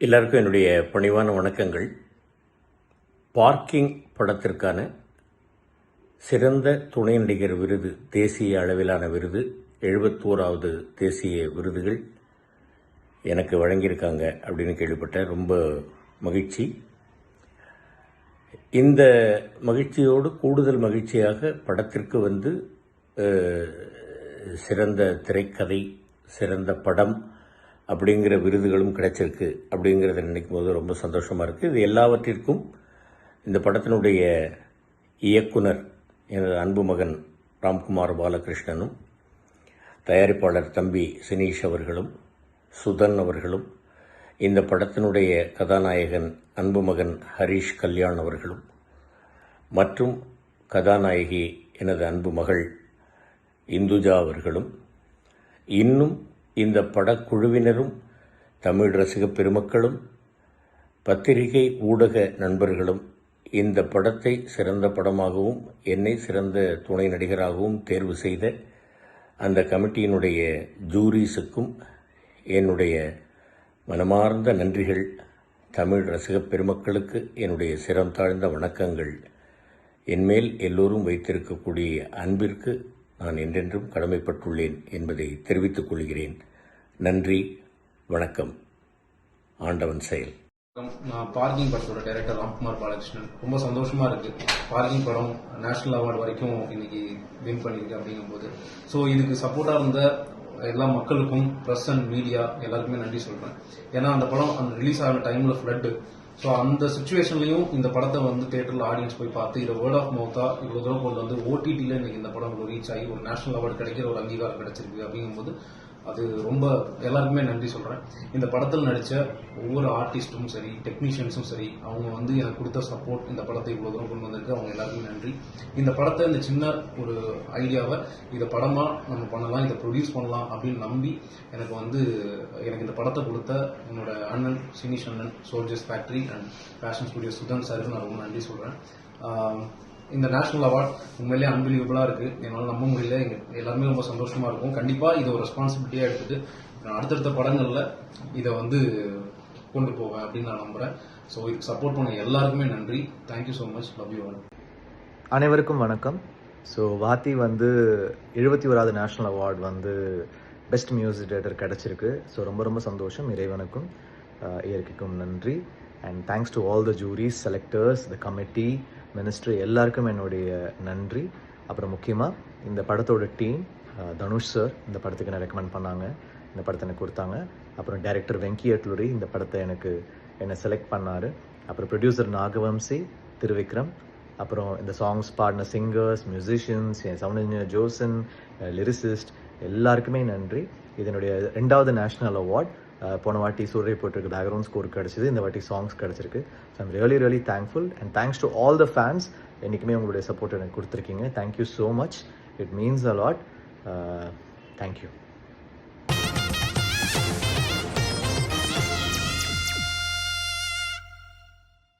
எல்லாருக்கும் என்னுடைய பணிவான வணக்கங்கள். பார்க்கிங் படத்திற்கான சிறந்த துணை நடிகர் விருது தேசிய அளவிலான விருது எழுபத்தோராவது தேசிய விருதுகள் எனக்கு வழங்கியிருக்காங்க அப்படின்னு கேள்விப்பட்டேன் ரொம்ப மகிழ்ச்சி. இந்த மகிழ்ச்சியோடு கூடுதல் மகிழ்ச்சியாக படத்திற்கு வந்து சிறந்த திரைக்கதை சிறந்த படம் அப்படிங்கிற விருதுகளும் கிடைச்சிருக்கு அப்படிங்கிறத நினைக்கும் போது ரொம்ப சந்தோஷமாக இருக்குது இது எல்லாவற்றிற்கும் இந்த படத்தினுடைய இயக்குனர் எனது அன்பு மகன் ராம்குமார் பாலகிருஷ்ணனும் தயாரிப்பாளர் தம்பி சினீஷ் அவர்களும் சுதன் அவர்களும் இந்த படத்தினுடைய கதாநாயகன் அன்பு மகன் ஹரிஷ் கல்யாண் அவர்களும் மற்றும் கதாநாயகி எனது அன்பு மகள் இந்துஜா அவர்களும் இன்னும் இந்த படக்குழுவினரும் தமிழ் ரசிகப் பெருமக்களும் பத்திரிகை ஊடக நண்பர்களும் இந்த படத்தை சிறந்த படமாகவும் என்னை சிறந்த துணை நடிகராகவும் தேர்வு செய்த அந்த கமிட்டியினுடைய ஜூரிஸுக்கும் என்னுடைய மனமார்ந்த நன்றிகள். தமிழ் ரசிகப் பெருமக்களுக்கு என்னுடைய சிரம் தாழ்ந்த வணக்கங்கள். என்மேல் எல்லோரும் வைத்திருக்கக்கூடிய அன்பிற்கு நான் என்றென்றும் கடமைப்பட்டுள்ளேன் என்பதை தெரிவித்துக் கொள்கிறேன். நன்றி வணக்கம். ஆண்டவன் செயல். நான் பார்க்கிங் படத்தோட டைரக்டர் ராம்குமார் பாலகிருஷ்ணன். ரொம்ப சந்தோஷமா இருக்கு. பார்க்கிங் படம் நேஷனல் அவார்டு வரைக்கும் இன்னைக்கு வின் பண்ணியிருக்கு அப்படிங்கும்போது. ஸோ இதுக்கு சப்போர்ட்டா இருந்த எல்லா மக்களுக்கும் ப்ரெஸ் அண்ட் மீடியா எல்லாருக்குமே நன்றி சொல்றேன். ஏன்னா அந்த படம் அந்த ரிலீஸ் ஆகிற டைம்ல ஃப்ளட்டு ஸோ அந்த சுச்சுவேஷன்லையும் இந்த படத்தை வந்து தேட்டரில் ஆடியன்ஸ் போய் பார்த்து இதை வேர்ட் ஆஃப் மவுத்தா இவ்வளோ தூரம் கொண்டு வந்து ஓடிடியில் இன்னைக்கு இந்த படம் ரீச் ஆகி ஒரு நேஷனல் அவார்டு கிடைக்கிற ஒரு அங்கீகாரம் கிடைச்சிருக்கு அப்படிங்கும்போது அது ரொம்ப எல்லாருக்குமே நன்றி சொல்கிறேன் இந்த படத்தில் நடித்த ஒவ்வொரு ஆர்டிஸ்ட்டும் சரி டெக்னீஷியன்ஸும் சரி அவங்க வந்து எனக்கு கொடுத்த சப்போர்ட் இந்த படத்தை இவ்வளோ தூரம் கொண்டு வந்திருக்கு. அவங்க எல்லாருக்குமே நன்றி. இந்த படத்தை இந்த சின்ன ஒரு ஐடியாவை இதை படமாக நம்ம பண்ணலாம் இதை ப்ரொடியூஸ் பண்ணலாம் அப்படின்னு நம்பி எனக்கு வந்து எனக்கு இந்த படத்தை கொடுத்த என்னோட அண்ணன் சினிஷ் அண்ணன் soldiers factory and fashion studio Sudhan சாருக்கு நான் ரொம்ப நன்றி சொல்கிறேன் இந்த நேஷனல் அவார்ட் உண்மையிலேயே அன்பிலீவபிளா இருக்குது என்னால் நம்ப முடியல. எங்கள் எல்லாருமே ரொம்ப சந்தோஷமாக இருக்கும். கண்டிப்பாக இதை ஒரு ரெஸ்பான்சிபிலிட்டியாக எடுத்துட்டு நான் அடுத்தடுத்த படங்களில் இதை வந்து கொண்டு போவேன் அப்படின்னு நான் நம்புகிறேன் ஸோ இதுக்கு சப்போர்ட் பண்ண எல்லாருக்குமே நன்றி. Thank you so much love you all அனைவருக்கும் வணக்கம். ஸோ வாத்தி வந்து எழுபத்தி ஓராவது நேஷ்னல் அவார்ட் வந்து பெஸ்ட் மியூசிக் டேரக்டர் கிடச்சிருக்கு. ஸோ ரொம்ப ரொம்ப சந்தோஷம். இறைவனுக்கும் இயற்கைக்கும் நன்றி. And thanks to all the juries selectors the committee ministry எல்லாருக்கும் என்னுடைய நன்றி. அப்புறம் முக்கியமாக இந்த படத்தோட டீம் தனுஷ் சார் இந்த படத்துக்கு என்ன ரெக்கமெண்ட் பண்ணாங்க இந்த படத்தை எனக்கு கொடுத்தாங்க. அப்புறம் டைரக்டர் வெங்கி அட்லுரி இந்த படத்தை எனக்கு என்னை செலக்ட் பண்ணார். அப்புறம் ப்ரொடியூசர் நாகவம்சி திருவிக்ரம். அப்புறம் இந்த சாங்ஸ் பாடின சிங்கர்ஸ் மியூசிஷியன்ஸ் என் சவுண்ட் இன்ஜினியர் ஜோசன் லிரிசிஸ்ட் எல்லாருக்குமே நன்றி. இதனுடைய ரெண்டாவது நேஷ்னல் அவார்ட் போன வாட்டி சூரிய போட்டிருக்கு பேக்ரவுண்ட் ஸ்கோர் கிடச்சிது. இந்த வாட்டி சாங்ஸ் கிடச்சிருக்கு. So I'm really really thankful and thanks to all the fans என்றைக்குமே உங்களுடைய சப்போர்ட் எனக்கு கொடுத்துருக்கீங்க. Thank you so much it means a lot thank you